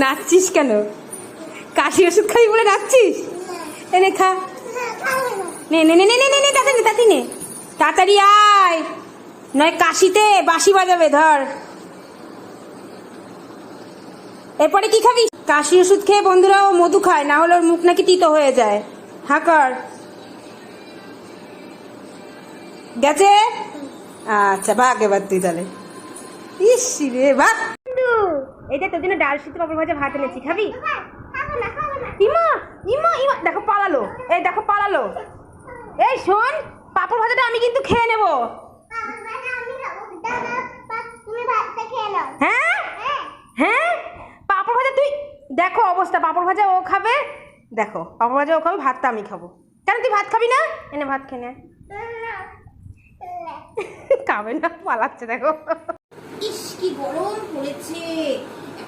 নাচছিস কেন? কাশি ওষুধ খাবি বলে নাচছিস এনে খা। নে, তাড়াতাড়ি নে। তাড়াতাড়ি আয়। নয় কাশিতে বাঁশি বাজাবে ধর। এরপরে কি খাবি? কাশি ওষুধ খেয়ে বন্ধুরা ও মধু খায় না হলে ওর মুখ নাকি তিতো হয়ে যায়। হাকার গেছে? আচ্ছা ভাগ এবার তুই তাহলে। ইস রে ভাগ এইটা তোর জন্য ডাল সিদ্ধ পাপড় ভাজা ভাত এনেছি খাবি? ইমা ইমা ইমা দেখো পালালো। এই দেখো পালালো। এই শোন পাপড় ভাজাটা আমি কিন্তু খেয়ে নেব। তুমি ভাতটা খেয়ে নাও। হ্যাঁ। হ্যাঁ? পাপড় ভাজা তুই দেখো অবস্থা পাপড় ভাজা ও খাবে। দেখো পাপড় ভাজা ও খাবে ভাতটা আমি খাব। কেন তুই ভাত খাবি না? এনে ভাত খেয়ে নে। খাবে না পালাচ্ছে দেখো। ইস কি গরম পড়েছে।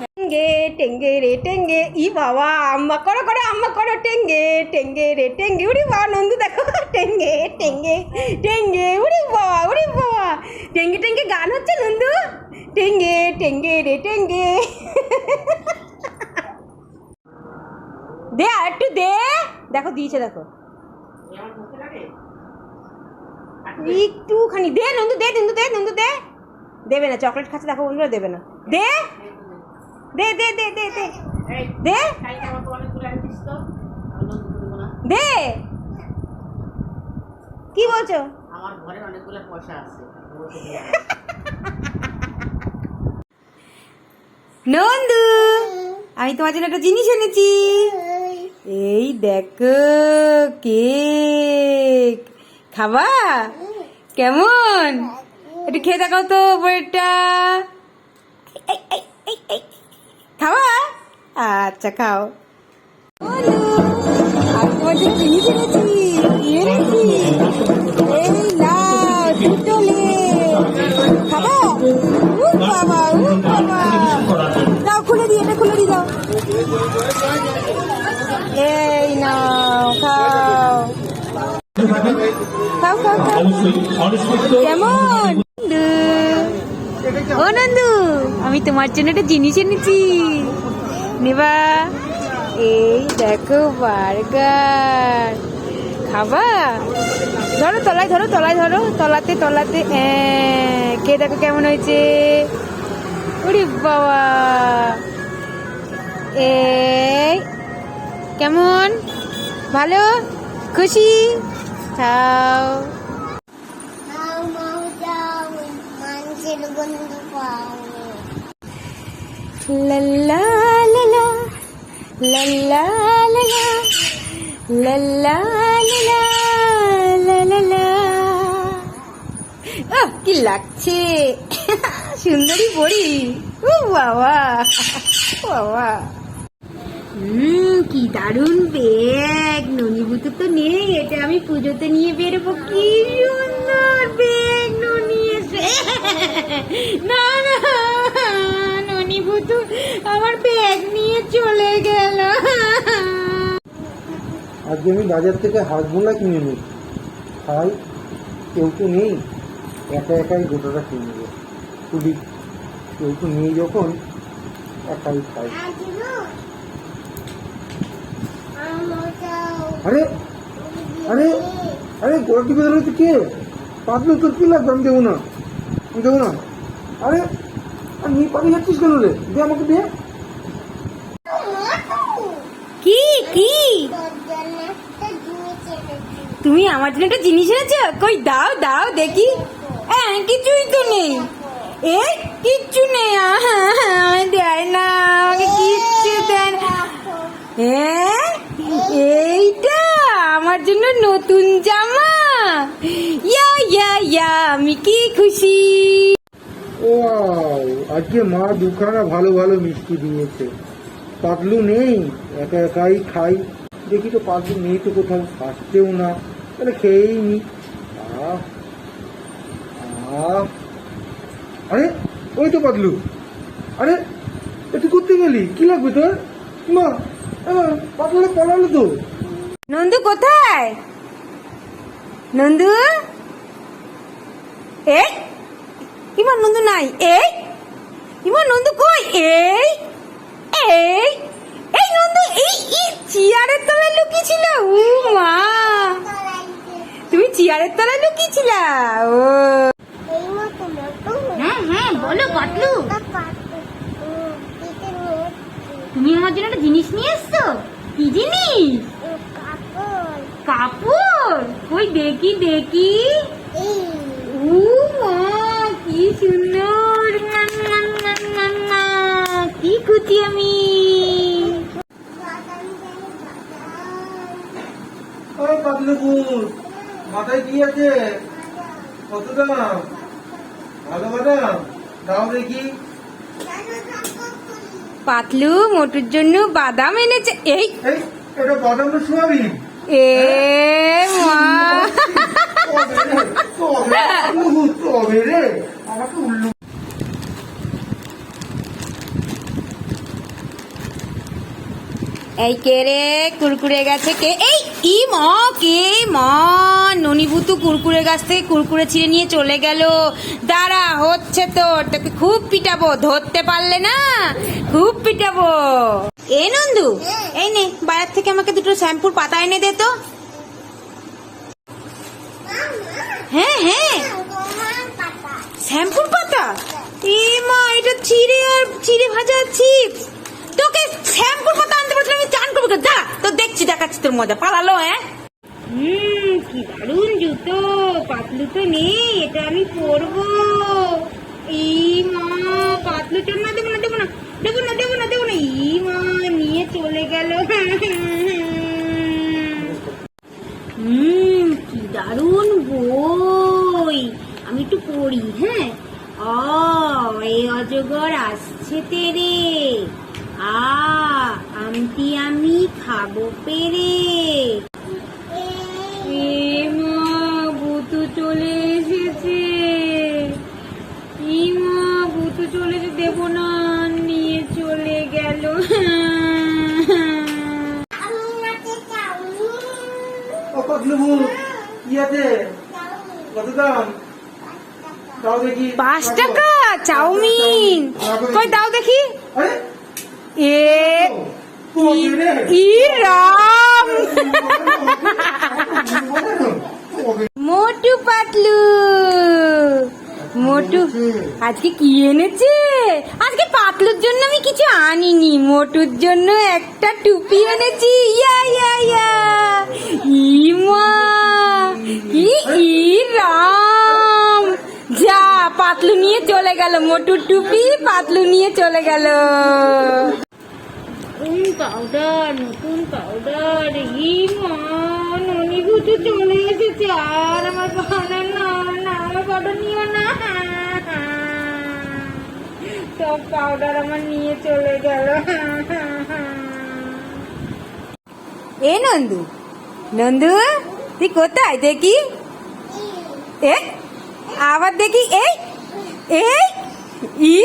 টেঙ্গে টেঙ্গে রে টেঙ্গে, ই বাবা, আম্মা, করো করো, আম্মা, করো, টেঙ্গে টেঙ্গে রে টেঙ্গে, উড়ি বাবা, নন্দু দেখো, টেঙ্গে টেঙ্গে টেঙ্গে, উড়ি বাবা উড়ি বাবা। টেঙ্গে টেঙ্গে গান হচ্ছে, নন্দু? টেঙ্গে টেঙ্গে রে টেঙ্গে। দে আর একটু দে। দেখো, দিয়েছে, দেখো। একটুখানি, দে, নন্দু দে নন্দু দে নন্দু, দে। দেবে না, চকলেট খাচ্ছে, দেখো, বন্ধুরা দেবে না। দে। দে দে দে দে দে। দে। দে। কি বলছো? আমার ঘরে অনেকগুলো পয়সা আছে নন্দু, আমি তোমার জন্য একটা জিনিস এনেছি। এই দেখো, কেক। খাবা? কেমন? একটু খেয়ে দেখাও তো উপরেরটা। খাবা আচ্ছা খাও। আমি তোমার জন্য জিনিস এনেছি? কি এনেছি? এই নাও দুটো লেপ। খাবা? উ বাবা উ বাবা। দাও খুলে দিই এটা খুলে দিই দাও। এই নাও খাও। খাও খাও খাও। কেমন। ও নন্দু, আমি তোমার জন্য একটা জিনিস এনেছি। নেবা। এই দেখো বার্গার। খাবা? ধরো তলায় ধরো তলায়, ধরো। তলাতে তলাতে হ্যাঁ। কে দেখো কেমন হয়েছে? ওরে বাবা। এই, কেমন? ভালো? খুশি? খাও। মাও কি লাগছে সুন্দরী বড়ি ও বাবা বাবা হুম কি দারুণ ব্যাগ ননিভূত তো নেই এটা আমি পুজোতে নিয়ে বেরোবো কি সুন্দর ব্যাগ ননি না না ননিভূত আমার ব্যাগ নিয়ে চলে গেল। আজকে আমি বাজার থেকে হাঁসবোলা কিনে নিই। খাই কেউ তো নেই একা একাই গোটাটা কিনে নেব। খুবই কেউ তো নেই যখন একাই খাই। আরে আরে আরে গোড়া টিপে ধরে তো কে? পাতলে তোর কি লাগবে? আমি দেবো না। দেবো না আরে, আর নিয়ে যাচ্ছিস কেন রে? দে আমাকে, দে। কি কি? তুমি আমার জন্য একটা জিনিস এনেছো? কই, দাও দাও, দেখি। হ্যাঁ কিছুই তো নেই। এই কিচ্ছু নেই দেয় না, আমাকে কিচ্ছু দেয় হ্যাঁ এইটা আমার জন্য নতুন জামা। ইয়া ইয়া ইয়া, আমি কি খুশি। ও আজকে মা দুখানা ভালো ভালো মিষ্টি দিয়েছে। পাতলু নেই, একা একাই খাই। দেখি তো পাতলু নেই তো কোথাও, আসছেও না। তাহলে খেয়েই নি। আরে, ওই তো পাতলু। আরে তুই করতে গেলি কি লাগবে তোর? মা পলালো তো নন্দু কোথায়? নন্দু? এই ইমন নন্দু নাই এই ইমন নন্দু কই? এই এই এই নন্দু এই এই চেয়ারের তলায় লুকিয়েছিল? ও মা। তুমি চেয়ারের তলায় লুকিয়েছিল? ও। হ্যাঁ হ্যাঁ বলো পাতলু তা পাতে হুম, দিতে নিয়েছি তুমি আমার জন্য একটা জিনিস নিয়ে এসছো? কি জিনিস? কাপড়। কই দেখি দেখি। ও কি সুন্দর। কি খুঁজি আমি? ওই মাথায় কি আছে? কত দাম? ভালো বাদাম দাও দেখি। পাতলু মোটুর জন্য বাদাম এনেছে। এই। এটা বাদাম তো সোয়াবিন? এ মা। তবে তবে রে। আমাকে উল্লু এই কে রে? কুরকুরে গেছে কে? এই ই ম কে, ম, ননিভূতু কুরকুরে গাছ থেকে কুরকুরে ছিঁড়ে নিয়ে চলে গেল। দাঁড়া, হচ্ছে তো তোকে খুব পিটাবো, ধরতে পারলে না? খুব পিটাবো। এ, নন্দু, এই নে, বাজার থেকে আমাকে দুটো শ্যাম্পুর পাতা এনে দে তো। হ্যাঁ হ্যাঁ। শ্যাম্পুর পাতা? এ মা, এটা চিড়ে আর চিড়ে ভাজা চিপস। তোকে শ্যাম্পুর পাতা আনতে বলছিলাম আমি চান করব যা তো দেখছি দেখাচ্ছি তোর মজা, পালালো হ্যাঁ? হুম, কি দারুণ জুতো, পাতলু তো নেই, এটা আমি পরবো। এই মা, পাতলু চল না, দেবো না দেবো না দেবো না দেবো না দেবো না। ই মা, নিয়ে চলে গেল। হুম, কি বই, আমি একটু পড়ি হ্যাঁ? অ, এই অজগর আসছে তেরে। আ আমটি আমি খাব পেরে মা ভূতু চলে এসেছে। মা ভূতু চলে এসে দেবো না নিয়ে চলে গেল। পাঁচ টাকা চাউমিন। কই দাও দেখি। এ রাম। মোটু পাতলু। মোটু, আজকে কি এনেছে? আজকে পাতলুর জন্য আমি কিছু আনিনি। মোটুর জন্য একটা টুপি এনেছি। ইয়া ইয়া ইয়া। ইমা কি ই রাম। যা, পাতলু নিয়ে চলে গেল। মোটুর টুপি পাতলু নিয়ে চলে গেল। নতুন পাউডার নতুন পাউডার ইমা ননিভূত চলে এসেছে। আর আমার পাউডার না না, আমার পাউডার নিও না। সব পাউডার আমার নিয়ে চলে গেল। এ নন্দু নন্দু, তুই কোথায় দেখি? এ, আবার দেখি, এই এই, ই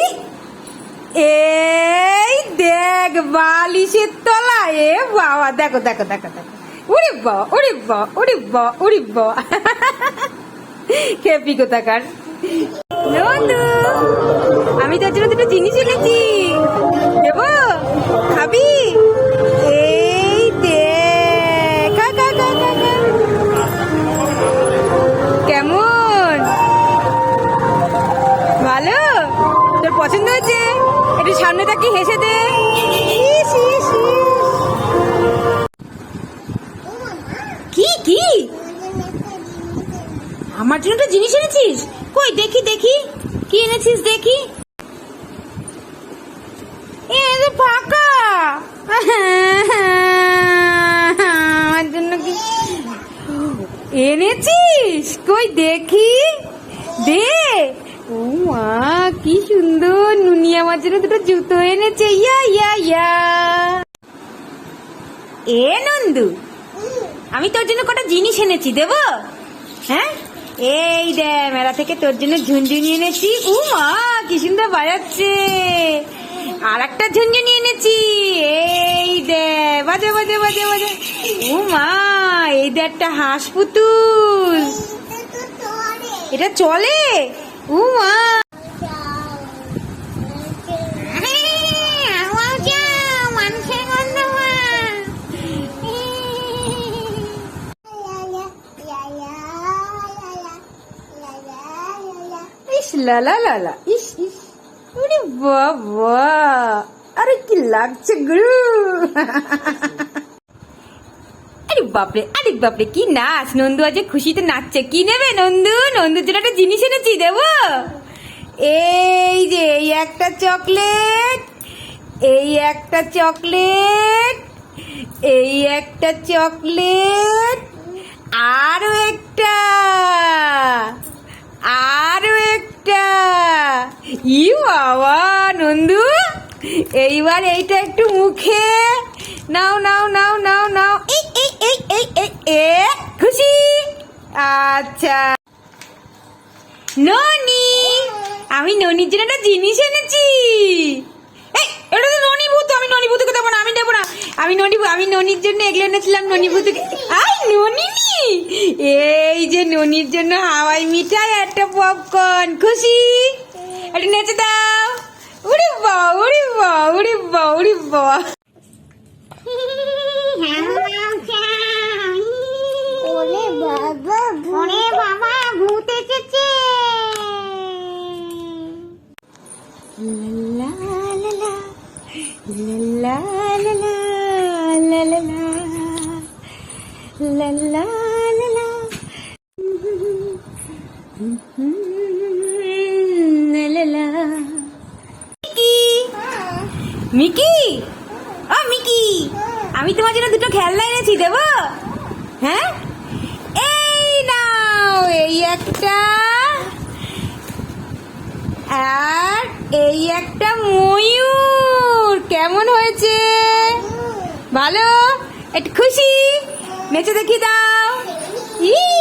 এই দেখ বালিশের তলা এ বাবা, দেখো দেখো দেখো দেখো। উড়ি বাবা উড়ি বাবা উড়ি বাবা উড়ি বাবা খেপি কোথাকার? নন্দু আমি তোর জন্য দুটো জিনিস এনেছি। দেবো, খাবি? এই খা। কেমন? ভালো? তোর পছন্দ হয়েছে? একটু সামনে তাকি হেসে দে। কি কি? আমার জন্য একটা জিনিস এনেছিস? কই, দেখি দেখি। কি এনেছিস, দেখি? ফাঁকা। এনেছিস? কই, দেখি। দে ও মা কি সুন্দর নুনিয়া মাছের দুটো জুতো এনেছে। ইয়া ইয়া ইয়া। এ নন্দু, আমি তোর জন্য কটা জিনিস এনেছি, দেবো? হ্যাঁ? এই দে মেলা থেকে তোর জন্য ঝুনঝুনি এনেছি। উ মা কি সুন্দর বাজাচ্ছে। আর একটা ঝুনঝুনি এনেছি। এই দে বাজে বাজে বাজে বাজে। উ মা এই দে একটা হাঁস পুতুল। এটা চলে? উ মা লালা লালা ইস ইস। ওরে বাবা আরে কি লাগছে, গুরু। আরে বাপরে আরে বাপরে, কি নাচ। নন্দু আজ খুশিতে নাচছে। কি নেবে নন্দু? নন্দুর জন্য একটা জিনিস এনেছি, দেবো। এই যে, এই একটা চকলেট, এই একটা চকলেট, এই একটা চকলেট আরও একটা। আরও একটা। ই বাবা, নন্দু, এইবার এইটা একটু মুখে। নাও নাও নাও নাও নাও। এই এই এই এ, খুশি। আচ্ছা। ননি, আমি ননির জন্য একটা জিনিস এনেছি। এটা তো ননি ভূত, আমি ননি ভূতকে দেবো না, আমি দেবো না। আমি ননি আমি ননির জন্য এগুলো এনেছিলাম, ননি ভূতকে আই ননি এই যে ননির জন্য হাওয়াই মিঠাই একটা পপকর্ন খুশি? একটু নেচে দাও। উড়ি বা উড়ি বা উড়ি বা উড়ি বা বাবা ভূত। এসেছে। la la la মিকি ও মিকি আমি তোমার জন্য দুটো খেলনা এনেছি দেবো হ্যাঁ এই নাও এই একটা আর এই একটা ময়ূর কেমন হয়েছে ভালো একটু খুশি নেচে দেখি দাও ইয়া।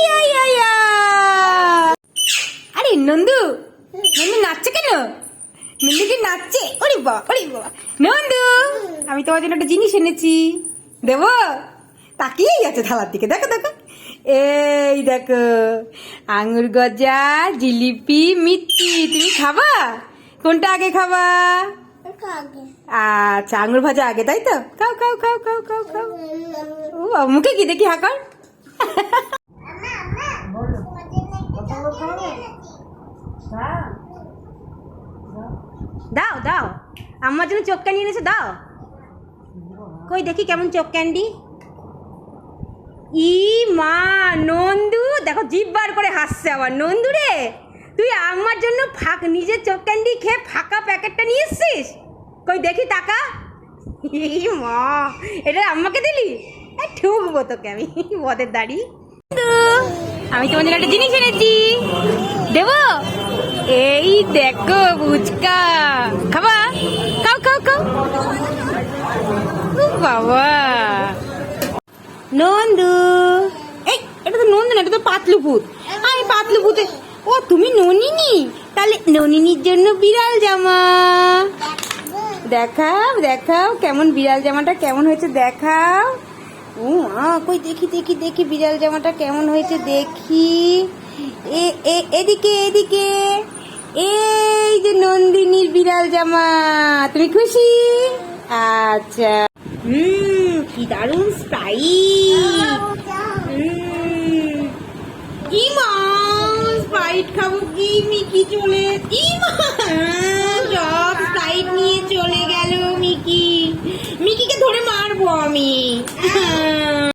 আরে নন্দু নন্দু নাচছে কেন নন্দু কি নাচছে ওরে বাবা ওরে বাবা নন্দু আমি তোমার জন্য একটা জিনিস এনেছি দেবো তাকিয়েই আছে থালার দিকে দেখো দেখো এই দেখো আঙুর গজা জিলিপি মিষ্টি তুমি খাবা কোনটা আগে খাবা আচ্ছা আঙুর ভাজা আগে তাই তো খাও খাও খাও খাও খাও খাও ও মুখে কি দেখি হাকার দাও। দাও আমার জন্য চোখ ক্যান্ডি এনেছে, দাও। কই, দেখি কেমন চোখ ক্যান্ডি ই মা, নন্দু, দেখো জিভ বার করে হাসছে আবার। নন্দু রে, তুই আমার জন্য ফাঁক, নিজের চোখ ক্যান্ডি খেয়ে ফাঁকা প্যাকেটটা নিয়ে এসছিস? কই, দেখি টাকা ই মা, এটা আম্মাকে দিলি? ঠুকবো তোকে আমি বদের দাড়ি। আমি তোমাদের একটা জিনিস এনেছি। দেবো? এই দেখো ফুচকা। খাবা? খাও খাও খাও। বাবা। নন্দু। এই, এটা তো নন্দু না, এটা তো পাতলু ভূত। আমি পাতলু ভূতে। ও, তুমি ননিনি? তাহলে ননিনির জন্য বিড়াল জামা। দেখাও দেখাও কেমন বিড়াল জামাটা কেমন হয়েছে, দেখাও। ও মা কই, দেখি দেখি দেখি বিড়াল জামাটা কেমন হয়েছে, দেখি। এ, এদিকে এদিকে। এই যে নন্দিনীর বিড়াল জামা, তুমি খুশি? আচ্ছা। হুম, কি দারুণ স্প্রাইট। ইমা স্প্রাইট খাব কি মিকি চলে ইমা সব স্প্রাইট নিয়ে চলে গেল মিকি। মিকিকে ধরে মারবো আমি।